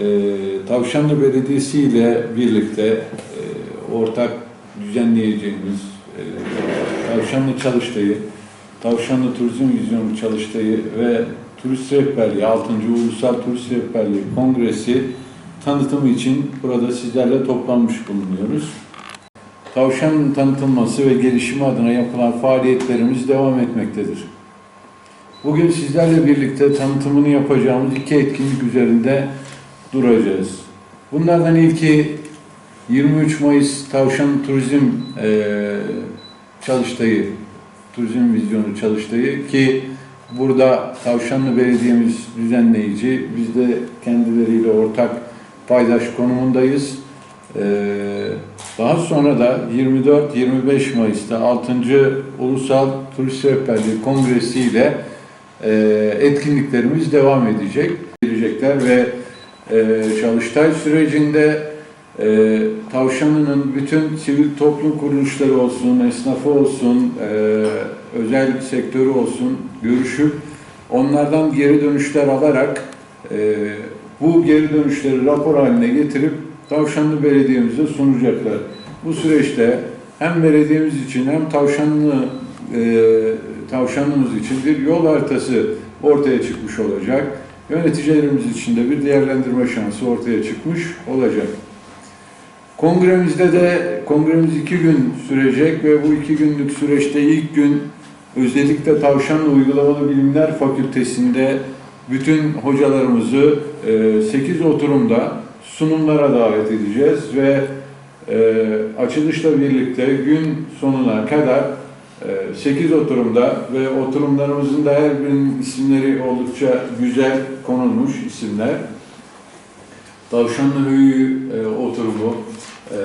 e, Tavşanlı Belediyesi ile birlikte e, ortak düzenleyeceğimiz e, Tavşanlı Çalıştayı, Tavşanlı Turizm Vizyonu Çalıştayı ve Turist Rehberliği 6. Ulusal Turist Rehberliği Kongresi tanıtımı için burada sizlerle toplanmış bulunuyoruz. Tavşanın tanıtılması ve gelişimi adına yapılan faaliyetlerimiz devam etmektedir. Bugün sizlerle birlikte tanıtımını yapacağımız iki etkinlik üzerinde duracağız. Bunlardan ilki 23 Mayıs Tavşan Turizm eee Çalıştayı, Turizm Vizyonu Çalıştayı ki burada Tavşanlı Belediye'miz düzenleyici, biz de kendileriyle ortak paydaş konumundayız. Eee, daha sonra da 24-25 Mayıs'ta 6. Ulusal Turist Rehberliği Kongresi ile eee, etkinliklerimiz devam edecek. Gelecekler ve eee Çalıştay sürecinde eee Tavşanlı'nın bütün sivil toplum kuruluşları olsun, esnafı olsun, eee, özel sektörü olsun görüşüp onlardan geri dönüşler alarak eee, bu geri dönüşleri rapor haline getirip Tavşanlı Belediye'mize sunacaklar. Bu süreçte hem belediyemiz için hem Tavşanlı eee Tavşanlımız için bir yol haritası ortaya çıkmış olacak. Yöneticilerimiz için de bir değerlendirme şansı ortaya çıkmış olacak. Kongremizde de kongremiz iki gün sürecek ve bu iki günlük süreçte ilk gün özellikle Tavşanlı Uygulamalı Bilimler Fakültesinde bütün hocalarımızı 8 oturumda sunumlara davet edeceğiz ve e, açılışla birlikte gün sonuna kadar 8 oturumda ve oturumlarımızın da her birinin isimleri oldukça güzel konulmuş isimler. Tavşanlı Höyü e, oturumu, e,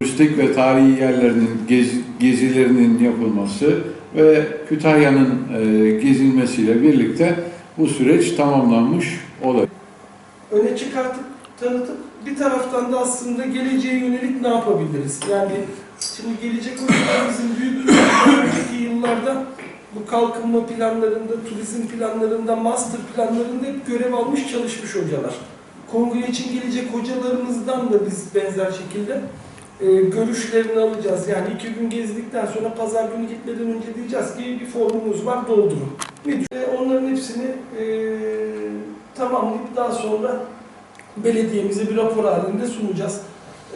turistik ve tarihi yerlerinin gezi, gezilerinin yapılması ve Kütahya'nın e, gezilmesiyle birlikte bu süreç tamamlanmış olacak. öne çıkartıp tanıtıp bir taraftan da aslında geleceğe yönelik ne yapabiliriz? Yani şimdi gelecek hocalarımızın büyük önceki yıllarda bu kalkınma planlarında, turizm planlarında, master planlarında hep görev almış çalışmış hocalar. Kongre için gelecek hocalarımızdan da biz benzer şekilde e, görüşlerini alacağız. Yani iki gün gezdikten sonra pazar günü gitmeden önce diyeceğiz ki bir formumuz var doldurun. E, Onların hepsini e, tamamlayıp daha sonra belediyemize bir rapor halinde sunacağız.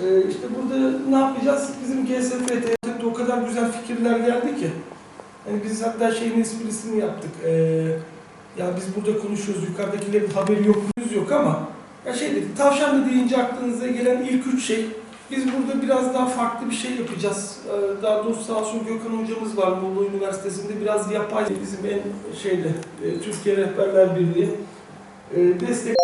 Ee, işte burada ne yapacağız? Bizim GSFT'de o kadar güzel fikirler geldi ki. Yani biz hatta şeyin esprisini yaptık. Ee, ya biz burada konuşuyoruz, yukarıdakilerin haberi yok, yok ama ya şey dedik, tavşanlı deyince aklınıza gelen ilk üç şey. Biz burada biraz daha farklı bir şey yapacağız. Ee, daha doğrusu sağ olsun Gökhan hocamız var Muğla Üniversitesi'nde biraz yapay bizim en şeyde e, Türkiye Rehberler Birliği e, destek